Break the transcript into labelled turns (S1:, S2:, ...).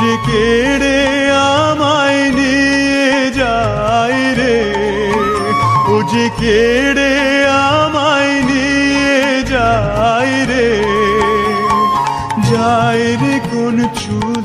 S1: যে কেড়ে আমায় নিয়ে যায় রে। ও যে কেড়ে আমায় নিয়ে যায় রে। যায় রে কোন ছু